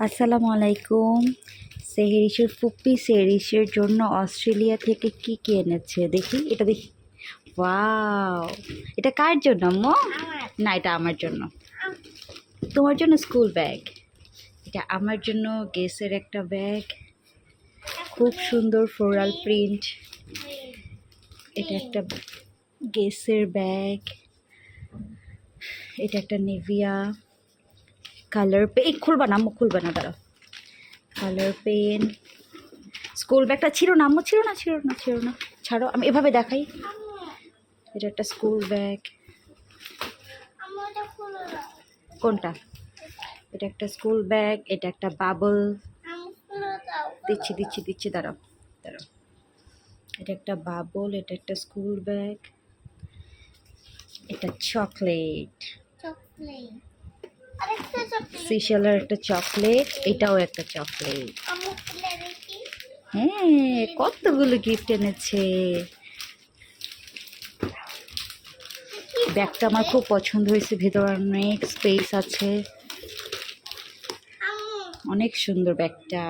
আসসালামু আলাইকুম। সেহেরিসের ফুপ্পি সেহেরিসের জন্য অস্ট্রেলিয়া থেকে কি কি এনেছে দেখি? এটা দেখি। ওয়াও! এটা কার জন্য আম্মু? না এটা আমার জন্য। তোমার জন্য স্কুল ব্যাগ। এটা আমার জন্য গেসের একটা ব্যাগ। খুব সুন্দর ফ্লোরাল প্রিন্ট। এটা একটা গেসের ব্যাগ। এটা একটা নেভিয়া। কালার পেন খুলবা না খুলবা না, দাঁড়াও। কালার পেন স্কুল ব্যাগটা ছিল না, আম্মু ছিল না ছিল না ছিল না। ছাড়ো, আমি এভাবে দেখাই। এটা একটা স্কুল ব্যাগ কোনটা? এটা একটা স্কুল ব্যাগ এটা একটা বাবল দিচ্ছি দিচ্ছি দিচ্ছি, দাঁড়াও দাঁড়াও। এটা একটা বাবল এটা একটা স্কুল ব্যাগ এটা চকলেট সিশেলের একটা চকলেট এটাও একটা চকলেট হ্যাঁ কতগুলো গিফট এনেছে। ব্যাগটা আমার খুব পছন্দ হয়েছে ভেতরে অনেক স্পেস আছে। অনেক সুন্দর ব্যাগটা।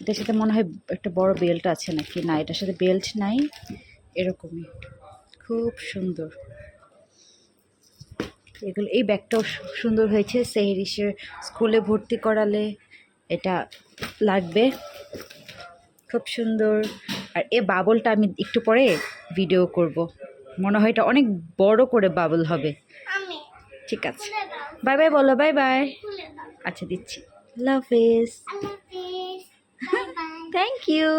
এটার সাথে মনে হয় একটা বড় বেল্ট আছে নাকি? না এটার সাথে বেল্ট নাই। এরকমই। খুব সুন্দর। এগুলো এই ব্যাগটাও সুন্দর হয়েছে। সেহেরিসের স্কুলে ভর্তি করালে এটা লাগবে। খুব সুন্দর। আর এ বাবলটা আমি একটু পরে ভিডিও করব। মনে হয় এটা অনেক বড় করে বাবল হবে। ঠিক আছে। বাই বাই বলো বাই বাই। আচ্ছা দিচ্ছি। লাভ হাফেজ। থ্যাংক ইউ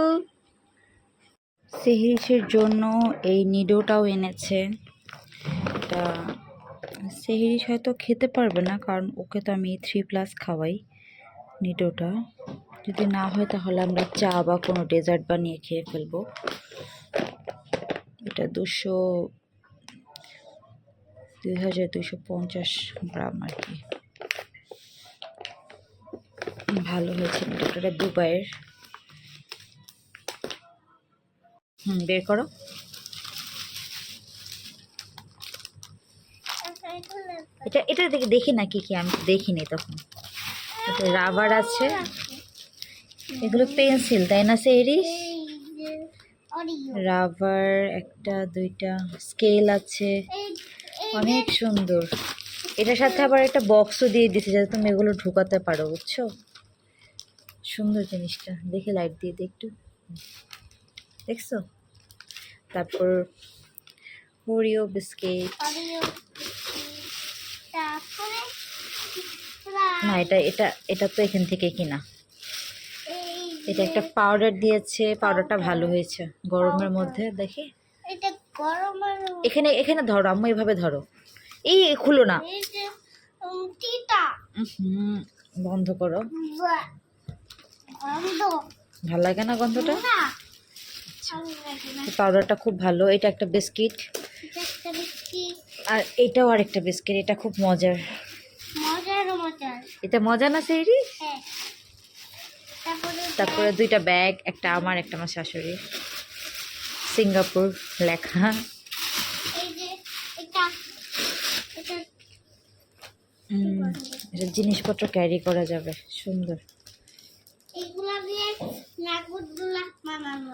সেহিরিসের জন্য এই নিডোটাও এনেছে। এটা সেহিরিস হয়তো খেতে পারবে না, কারণ ওকে তো আমি থ্রি প্লাস খাওয়াই নিডোটা যদি না হয় তাহলে আমরা চা বা কোনো ডেজার্ট বানিয়ে খেয়ে ফেলব। এটা দুশো, দুই হাজার দুশো পঞ্চাশ গ্রাম আর কি। ভালো হয়েছে নিডোটা দুবাইয়ের। হুম, বের করো। এটা এটা দেখে, দেখি না কি কি, আমি দেখিনি তখন। রাবার আছে। এগুলো পেন্সিল, তাই না, সেরিস? রাবার একটা, দুইটা, স্কেল আছে। অনেক সুন্দর। এটার সাথে আবার একটা বক্সও দিয়ে দিয়েছে, যাতে তুমি এগুলো ঢুকাতে পারো, বুঝছ? সুন্দর জিনিসটা। দেখে, লাইট দিয়ে দে একটু। দেখছ? তারপর ওরিও বিস্কিট। না এটা এটা এটা তো এখান থেকে কিনা। এটা একটা পাউডার দিয়েছে পাউডারটা ভালো হয়েছে। গরমের মধ্যে দেখি। এখানে এখানে ধরো আম্মু এভাবে ধরো। এই খুলো না। হুম বন্ধ করো। বাহ, ভালো লাগে না গন্ধটা। পাউডারটা খুব ভালো। এটা একটা বিস্কিট আর এটাও আরেকটা বিস্কিট এটা খুব মজার। মজার মজার। এটা মজা না সেইরি হ্যাঁ। তারপরে দুইটা ব্যাগ একটা আমার একটা আমার শাশুড়ি সিঙ্গাপুর লেখা। এটা জিনিসপত্র ক্যারি করা যাবে সুন্দর। দিয়ে বানানো